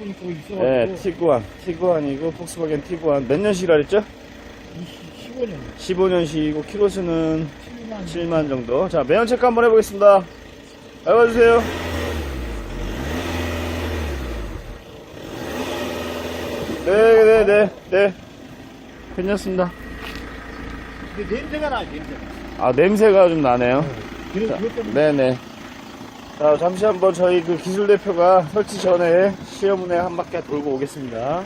보니까 있어가지고 네, 티구안. 티구안이고 폭스바겐 티구안. 몇 년식이라 그랬죠? 15년 15년식이고 키로수는 7만 7만 정도. 자, 매연 체크 한번 해보겠습니다. 밟아주세요. 네, 네, 네, 네. 괜찮습니다. 근데 냄새가 나 냄새가 아, 냄새가 좀 나네요. 그것 때문에 네네. 자, 잠시 한번 저희 그 기술 대표가 설치 전에 시험운에 한 바퀴 돌고 오겠습니다.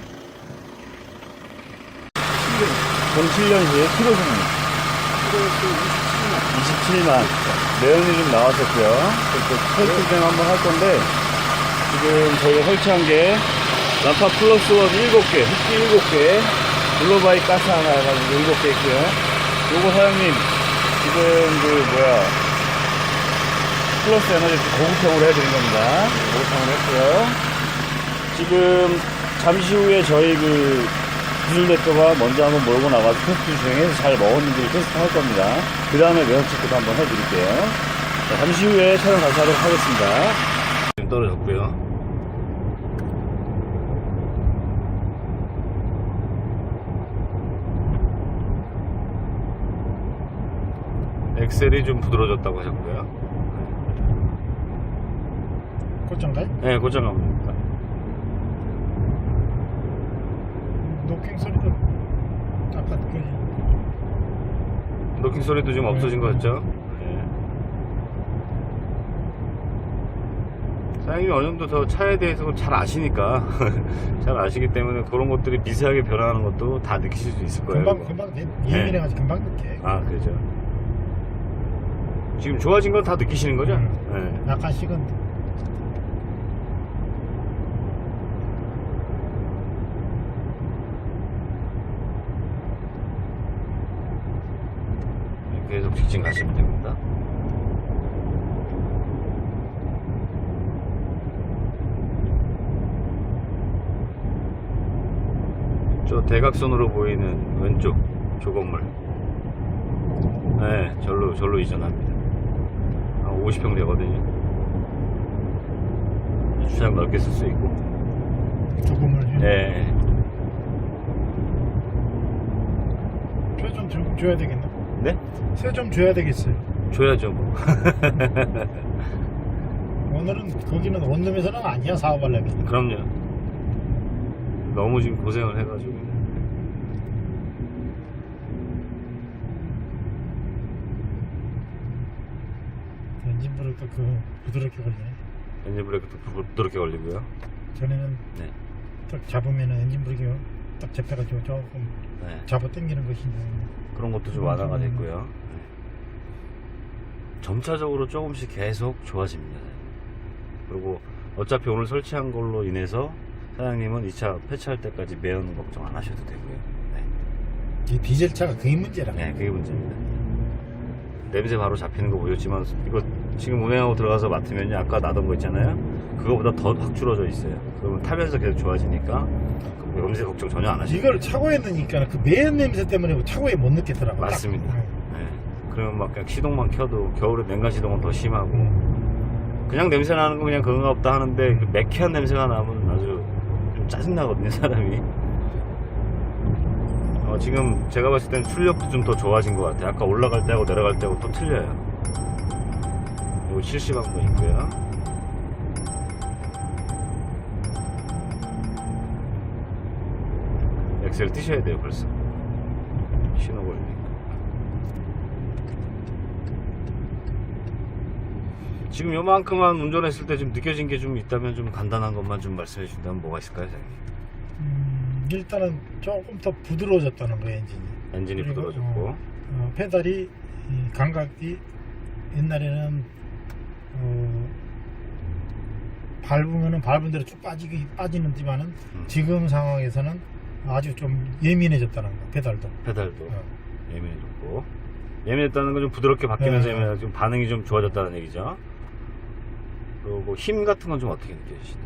07년식 키로수는 27만. 매연이 좀 나왔었고요. 또 설치 좀 한번 할 건데, 지금 저희가 설치한 게, 람파 플러스 원 7개, 흡기 7개, 블로바이 가스 하나 해가지고 7개 있고요. 요거 사장님, 지금 그, 뭐야, 플러스 에너지 고급형으로 해드린 겁니다. 고급형으로 했고요. 지금 잠시 후에 저희 그 기술 대표가 먼저 한번 몰고 나가서 테스트 진행해서 잘 먹었는지 테스트 할 겁니다. 그 다음에 매연 체크도 한번 해드릴게요. 자, 잠시 후에 촬영 다시 하도록 하겠습니다. 지금 떨어졌고요. 엑셀이 좀 부드러워졌다고 하셨고요. 곧장가요? 네, 고장 갑니다. 노킹 소리도 아까 느껴지 노킹 소리도 좀 없어진 것 같죠? 네. 사장님이 어느 정도 더 차에 대해서 잘 아시니까 잘 아시기 때문에 그런 것들이 미세하게 변화하는 것도 다 느끼실 수 있을 거예요. 금방 금방 내- 예민해가지고 금방 느껴 아, 그죠. 지금 좋아진 건 다 느끼시는 거죠? 음. 네. 약간씩은 계속 직진 가시면 됩니다. 저 대각선으로 보이는 왼쪽 저 건물. 네, 절로, 절로 이전합니다. 한 50평 되거든요. 주차장 넓게 쓸 수 있고. 조금을 네. 표좀 좀 줘야 되겠네 네? 세좀 줘야 되겠어요 줘야죠, 뭐. 오늘은 거기는 원룸에서는 아니야 사업하려면 그럼요. 너무 지금 고생을 해가지고. 엔진 브레이크 그 부드럽게 걸리네 엔진 브레이크도 부드럽게 걸리고요. 전에는 네. 딱 잡으면은 엔진 브레이크가 딱 잡혀가지고 조금 네. 잡아 당기는 것이 그런 것도 좀 완화가 됐고요. 네. 점차적으로 조금씩 계속 좋아집니다. 그리고 어차피 오늘 설치한 걸로 인해서 사장님은 2차 폐차할 때까지 매연 걱정 안 하셔도 되고요. 네. 이 디젤 차가 그게 문제라 네, 그게 문제입니다. 냄새 바로 잡히는 거 보셨지만 이거 지금 운행하고 들어가서 맡으면요 아까 나던 거 있잖아요 그거보다 더 확 줄어져 있어요 그러면 타면서 계속 좋아지니까 그 냄새 걱정 전혀 안 하시고 이걸 차고에 넣으니까 그 매연 냄새 때문에 차고에 못 느끼더라고 딱. 맞습니다. 응. 네. 그러면 막 그냥 시동만 켜도 겨울에 냉간 시동은 더 심하고 응. 그냥 냄새 나는 거 그냥 그런가 없다 하는데 그 매캐한 냄새가 나면 아주 좀 짜증 나거든요 사람이. 어, 지금 제가 봤을 땐 출력도 좀 더 좋아진 것 같아요. 아까 올라갈 때하고 내려갈 때하고 또 틀려요. 이거 실시방도 있고요. 엑셀 뜨셔야 돼요 벌써. 신호 걸리니까. 지금 요만큼만 운전했을 때 좀 느껴진 게 좀 있다면 좀 간단한 것만 좀 말씀해 주신다면 뭐가 있을까요, 사장님? 음, 일단은 조금 더 부드러워졌다는 거예요 엔진이 엔진이 그리고, 부드러워졌고. 어, 어, 페달이 이 감각이 옛날에는 어, 밟으면은 밟은 대로 쭉 빠지기 빠지는지만은 음. 지금 상황에서는 아주 좀 예민해졌다는 거 페달도 페달도 어. 예민해졌고. 예민했다는 건 좀 부드럽게 바뀌면서 네. 예민해서 좀 반응이 좀 좋아졌다는 얘기죠. 그리고 힘 같은 건 좀 어떻게 느껴지시나요?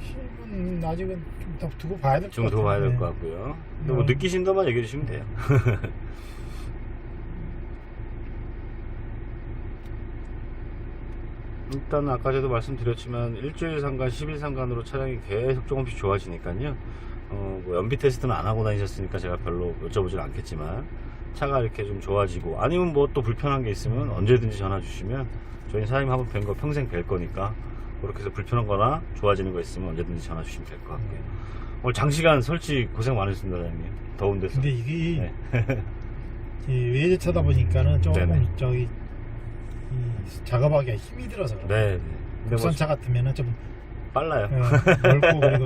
힘은 아직은 좀더 두고 봐야 될것좀 같아요 더 봐야 될 네. 것 같고요. 근데 뭐 음. 느끼신다만 얘기해 주시면 돼요. 일단 아까 전에도 말씀드렸지만 일주일 상간, 10일 상간으로 차량이 계속 조금씩 좋아지니까요. 어, 뭐 연비 테스트는 안 하고 다니셨으니까 제가 별로 여쭤보진 않겠지만 차가 이렇게 좀 좋아지고 아니면 뭐 또 불편한 게 있으면 언제든지 전화 주시면 저희 사장님 한번 뵌 거 평생 뵐 거니까 그렇게 해서 불편한 거나 좋아지는 거 있으면 언제든지 전화 주시면 될 것 같고요. 오늘 장시간 설치 고생 많으셨습니다, 사장님. 더운 데서. 근데 이게 네. 이 외제차다 보니까는 조금 네네. 저기 이 작업하기가 힘이 들어서 그래요. 네. 네. 뭐 국산차 같으면은 좀 빨라요. 어, 넓고 그리고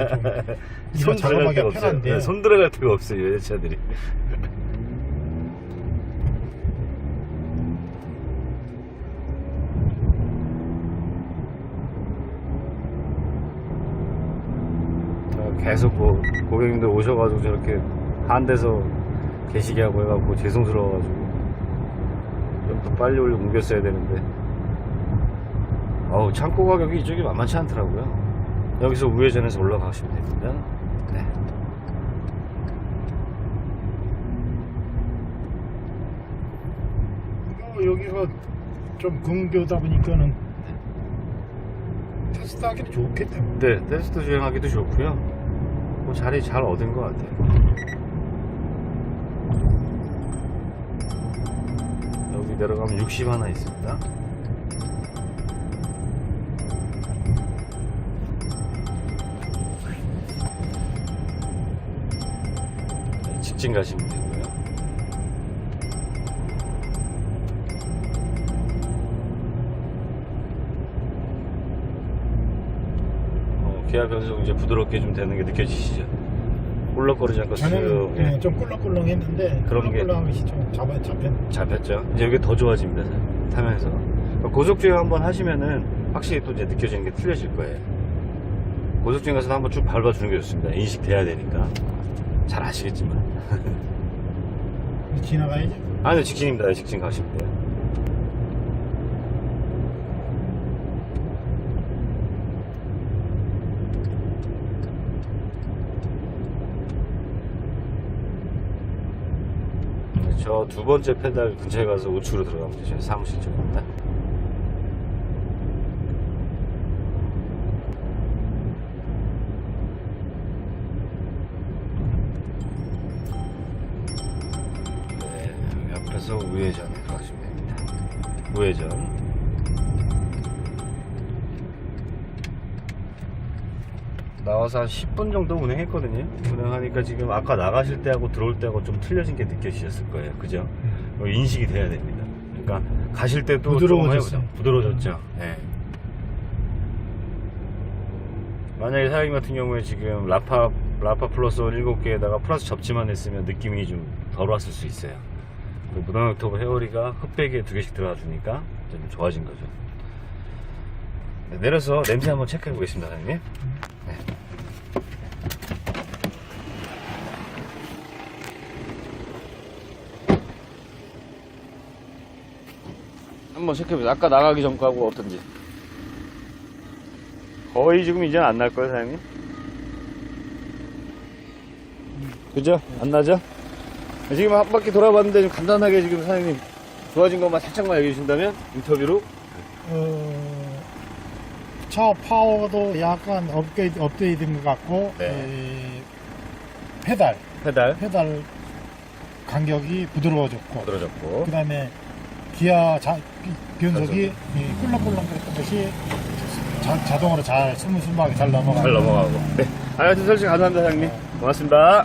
좀손 들어갈 이런 작업하기가 데가 없어요. 편한데 네, 손 들어갈 데가 없어요, 외제차들이. 자, 계속 고, 고객님들 오셔가지고 저렇게 한 데서 계시게 하고 해갖고 죄송스러워가지고 좀더 빨리 올려 옮겼어야 되는데 어우 창고 가격이 이쪽이 만만치 않더라고요 여기서 우회전해서 올라가시면 됩니다 네. 여기가 좀 근교다 보니까는 테스트 하기는 좋겠다. 네, 테스트 주행하기도 좋고요. 뭐 자리 잘 얻은 것 같아요. 여기 내려가면 60 하나 있습니다. 직진 가시면 되고요. 어, 기아 변속 이제 부드럽게 좀 되는 게 느껴지시죠? 울렁거리지 않고 저는 쓱 예, 예, 좀 꿀렁꿀렁 했는데 그런 게- 꿀렁꿀렁하기 좀 잡아 잡혔. 잡혔죠. 이제 여기 더 좋아집니다. 타면서 고속 주행 한번 하시면은 확실히 또 이제 느껴지는 게 틀려질 거예요. 고속 주행 가서 한번 쭉 밟아주는 게 좋습니다. 인식돼야 되니까 잘 아시겠지만. 지나가야지. 아니요 직진입니다. 직진 가시면 돼요. 저 두 번째 페달 근처에 가서 우측으로 들어가면 되죠. 사무실 쪽입니다. 우회전 들어가시면 됩니다. 우회전. 나와서 한 10분 정도 운행했거든요. 운행하니까 지금 아까 나가실 때하고 들어올 때하고 좀 틀려진 게 느껴지셨을 거예요. 그죠? 어, 인식이 돼야 됩니다. 그러니까 가실 때도 해보자. 부드러워졌죠. 네. 만약에 사장님 같은 경우에 지금 라파 라파 플러스 7개에다가 플러스 접지만 했으면 느낌이 좀 덜 왔을 수 있어요. 그 옥토버 헤어리가 흑백에 두 개씩 들어가 주니까 좀 좋아진 거죠. 네, 내려서 냄새 한번 체크해 보겠습니다, 사장님. 네. 한번 체크해보세요. 아까 나가기 전 거하고 어떤지. 거의 지금 이제는 안 날 거예요, 사장님. 그죠? 안 나죠? 지금 한 바퀴 돌아봤는데 좀 간단하게 지금 사장님 좋아진 것만 살짝만 얘기해 주신다면 인터뷰로. 어, 차 파워도 약간 업그레이드, 업데이트된 것 같고 네. 에, 페달. 페달. 페달 간격이 부드러워졌고 들어졌고. 그 다음에 기아 자, 변속이 이. 꿀렁꿀렁 그랬던 것이 자, 자동으로 잘 스무스무하게 잘 넘어가고. 잘 넘어가고. 네. 하여튼 설치 감사합니다 사장님. 고맙습니다